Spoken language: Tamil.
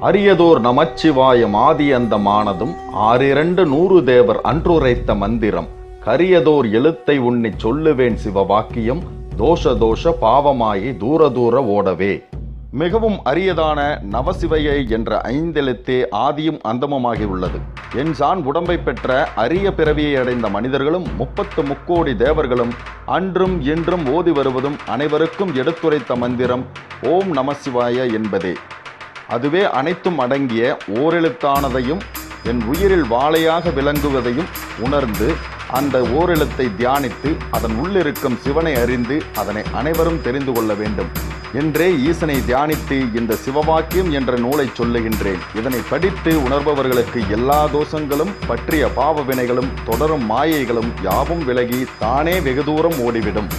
அரியதோர் நமச்சிவாய ஆதி அந்தமானதும் ஆறிரண்டு நூறு தேவர் அன்றுரைத்த மந்திரம் கரியதோர் எழுத்தை உன்னிச் சொல்லுவேன் சிவவாக்கியம் தோஷ தோஷ பாவமாயி தூர தூர ஓடவே. மிகவும் அரியதான நவசிவையை என்ற ஐந்தெழுத்தே ஆதியும் அந்தமுமாகி உள்ளது என்சான் உடம்பை பெற்ற அரிய பிறவியை அடைந்த மனிதர்களும் முப்பத்து முக்கோடி தேவர்களும் அன்றும் இன்றும் ஓதி வருவதும் அனைவருக்கும் எடுத்துரைத்த மந்திரம் ஓம் நமசிவாய என்பதே. அதுவே அனைத்தும் அடங்கிய ஓரெழுத்தானதையும் என் உயிரில் வாழையாக விளங்குவதையும் உணர்ந்து அந்த ஓரெழுத்தை தியானித்து அதன் உள்ளிருக்கும் சிவனை அறிந்து அதனை அனைவரும் தெரிந்து கொள்ள வேண்டும். என்றே ஈசனை தியானித்து இந்த சிவவாக்கியம் என்ற நூலை சொல்லுகின்றேன். இதனை படித்து உணர்பவர்களுக்கு எல்லா தோஷங்களும் பற்றிய பாவ வினைகளும் தொடரும் மாயைகளும் யாவும் விலகி தானே வெகு தூரம் ஓடிவிடும்.